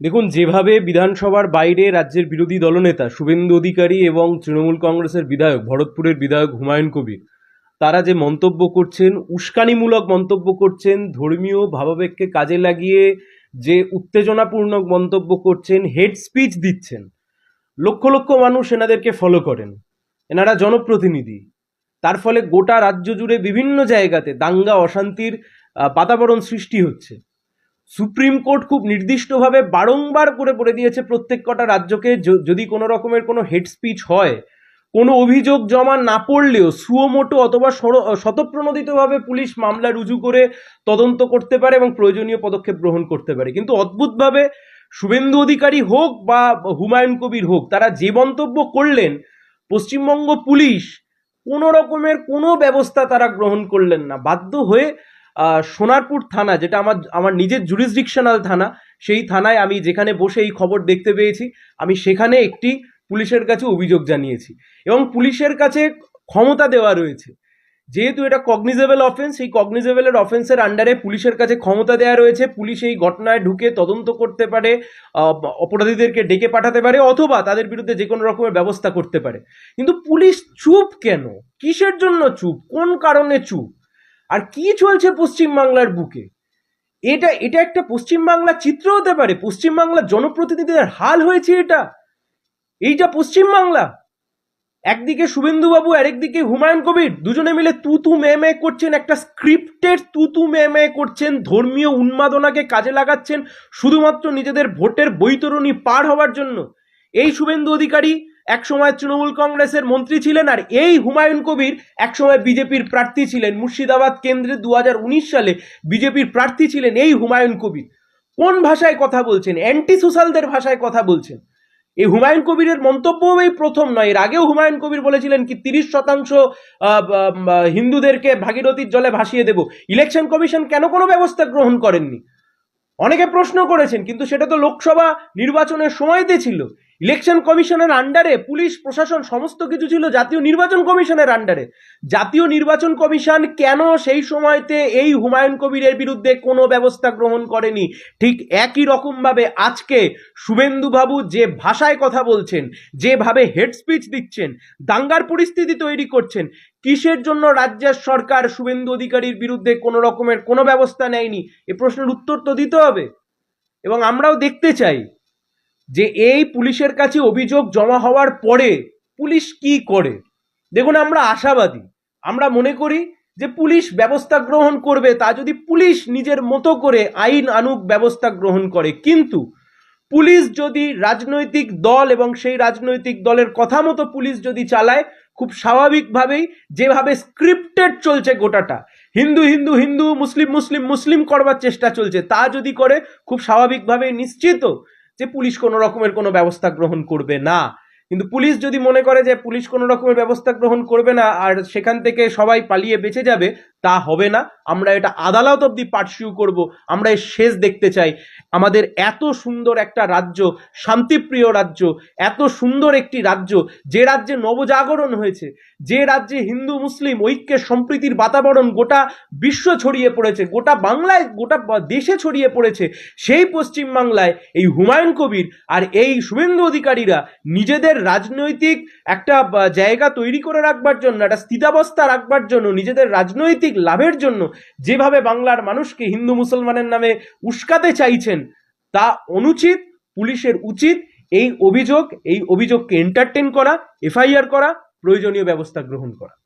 দেখুন, যেভাবে বিধানসভার বাইরে রাজ্যের বিরোধী দলনেতা শুভেন্দু অধিকারী এবং তৃণমূল কংগ্রেসের বিধায়ক, ভরতপুরের বিধায়ক হুমায়ুন কবির, তারা যে মন্তব্য করছেন, উস্কানিমূলক মন্তব্য করছেন, ধর্মীয় ভাবাবেগকে কাজে লাগিয়ে যে উত্তেজনাপূর্ণ মন্তব্য করছেন, হেড স্পিচ দিচ্ছেন, লক্ষ লক্ষ মানুষ এনাদেরকে ফলো করেন। এনারা জনপ্রতিনিধি। তার ফলে গোটা রাজ্য জুড়ে বিভিন্ন জায়গাতে দাঙ্গা, অশান্তির বাতাবরণ সৃষ্টি হচ্ছে। সুপ্রিম কোর্ট খুব নির্দিষ্টভাবে বারংবার করে বলে দিয়েছে প্রত্যেক কটা রাজ্যকে যদি কোনো রকমের কোনো হেড স্পিচ হয়, কোনো অভিযোগ জমা না পড়লেও সুয়োমোটো অথবা স্বতঃপ্রণোদিতভাবে পুলিশ মামলা রুজু করে তদন্ত করতে পারে এবং প্রয়োজনীয় পদক্ষেপ গ্রহণ করতে পারে। কিন্তু অদ্ভুতভাবে শুভেন্দু অধিকারী হোক বা হুমায়ুন কবির হোক, তারা যে মন্তব্য করলেন, পশ্চিমবঙ্গ পুলিশ কোনো রকমের কোনো ব্যবস্থা তারা গ্রহণ করলেন না। বাধ্য হয়ে সোনারপুর থানা, যেটা আমার আমার নিজের জুরিসডিকশনাল থানা, সেই থানায় আমি যেখানে বসে এই খবর দেখতে পেয়েছি, আমি সেখানে একটি পুলিশের কাছে অভিযোগ জানিয়েছি এবং পুলিশের কাছে ক্ষমতা দেওয়া রয়েছে। যেহেতু এটা কগনিজেবল অফেন্স এই কগনিজেবলের অফেন্সের আন্ডারে পুলিশের কাছে ক্ষমতা দেওয়া রয়েছে, পুলিশ এই ঘটনায় ঢুকে তদন্ত করতে পারে অপরাধীদেরকে ডেকে পাঠাতে পারে, অথবা তাদের বিরুদ্ধে যে কোনো রকমের ব্যবস্থা করতে পারে। কিন্তু পুলিশ চুপ কেন? কিসের জন্য চুপ? কোন কারণে চুপ? আর কি চলছে পশ্চিমবাংলার বুকে? এটা এটা একটা পশ্চিমবাংলার চিত্র হতে পারে পশ্চিমবাংলার জনপ্রতিনিধিদের হাল হয়েছে এটা। এইটা পশ্চিমবাংলা, একদিকে শুভেন্দুবাবু আর একদিকে হুমায়ুন কবির, দুজনে মিলে তু তু মে মে করছেন একটা স্ক্রিপ্টেড তু তু মে মে করছেন, ধর্মীয় উন্মাদনাকে কাজে লাগাচ্ছেন, শুধুমাত্র নিজেদের ভোটের বৈতরণী পার হওয়ার জন্য। এই শুভেন্দু অধিকারী একসময় তৃণমূল কংগ্রেসের মন্ত্রী ছিলেন আর এই হুমায়ুন কবির একসময় বিজেপির প্রার্থী ছিলেন। মুর্শিদাবাদ কেন্দ্রে দু হাজার উনিশ সালে বিজেপির প্রার্থী ছিলেন এই হুমায়ুন কবির। কোন ভাষায় কথা বলছেন? অ্যান্টি সোশ্যালদের ভাষায় কথা বলছেন। এই হুমায়ুন কবিরের মন্তব্য এই প্রথম নয়। এর আগেও হুমায়ুন কবির বলেছিলেন কি, তিরিশ শতাংশ হিন্দুদেরকে ভাগীরথীর জলে ভাসিয়ে দেব। ইলেকশন কমিশন কেন কোনো ব্যবস্থা গ্রহণ করেননি? অনেকে প্রশ্ন করেছেন, কিন্তু সেটা তো লোকসভা নির্বাচনের সময়তে ছিল। ইলেকশন কমিশনের আন্ডারে পুলিশ, প্রশাসন, সমস্ত কিছু ছিল জাতীয় নির্বাচন কমিশনের আন্ডারে। জাতীয় নির্বাচন কমিশন কেন সেই সময়তে এই হুমায়ুন কবিরের বিরুদ্ধে কোনো ব্যবস্থা গ্রহণ করেনি? ঠিক একই রকমভাবে আজকে শুভেন্দুবাবু যে ভাষায় কথা বলছেন, যেভাবে হেড স্পিচ দিচ্ছেন, দাঙ্গার পরিস্থিতি তৈরি করছেন, কিসের জন্য রাজ্যের সরকার শুভেন্দু অধিকারীর বিরুদ্ধে কোনো রকমের কোনো ব্যবস্থা নেয়নি? এ প্রশ্নের উত্তর তো দিতে হবে। এবং আমরাও দেখতে চাই যে এই পুলিশের কাছে অভিযোগ জমা হওয়ার পরে পুলিশ কি করে? দেখুন, আমরা আশাবাদী। আমরা মনে করি যে পুলিশ ব্যবস্থা গ্রহণ করবে, তা যদি পুলিশ নিজের মতো করে আইন আনুক, ব্যবস্থা গ্রহণ করে। কিন্তু পুলিশ যদি রাজনৈতিক দল এবং সেই রাজনৈতিক দলের কথা মতো পুলিশ যদি চালায়, খুব স্বাভাবিকভাবেই যেভাবে স্ক্রিপ্টেড চলছে গোটাটা, হিন্দু হিন্দু হিন্দু, মুসলিম মুসলিম মুসলিম করবার চেষ্টা চলছে, তা যদি করে, খুব স্বাভাবিকভাবেই নিশ্চিত যে পুলিশ কোনো রকমের কোনো ব্যবস্থা গ্রহণ করবে না। কিন্তু পুলিশ যদি মনে করে যে পুলিশ কোনো রকমের ব্যবস্থা গ্রহণ করবে না, আর সেখান থেকে সবাই পালিয়ে বেঁচে যাবে তা হবে না। আমরা এটা আদালত অব্দি পার্সিউ করব। আমরা এর শেষ দেখতে চাই। আমাদের এত সুন্দর একটা রাজ্য, শান্তিপ্রিয় রাজ্য, এত সুন্দর একটি রাজ্য, যে রাজ্যে নবজাগরণ হয়েছে, যে রাজ্যে হিন্দু, মুসলিম ঐক্যের সম্প্রীতির বাতাবরণ গোটা বিশ্ব ছড়িয়ে পড়েছে, গোটা বাংলায়, গোটা দেশে ছড়িয়ে পড়েছে, সেই পশ্চিম বাংলায় এই হুমায়ুন কবির আর এই শুভেন্দু অধিকারীরা নিজেদের রাজনৈতিক একটা জায়গা তৈরি করে রাখবার জন্য, একটা স্থিতাবস্থা রাখবার জন্য নিজেদের রাজনৈতিক লাভের জন্য যেভাবে বাংলার মানুষকে হিন্দু মুসলমানের নামে উস্কাতে চাইছেন, তা অনুচিত, পুলিশের উচিত। এই অভিযোগ, এই অভিযোগকে এন্টারটেন করা, এফআইআর করা, প্রয়োজনীয় ব্যবস্থা গ্রহণ করা।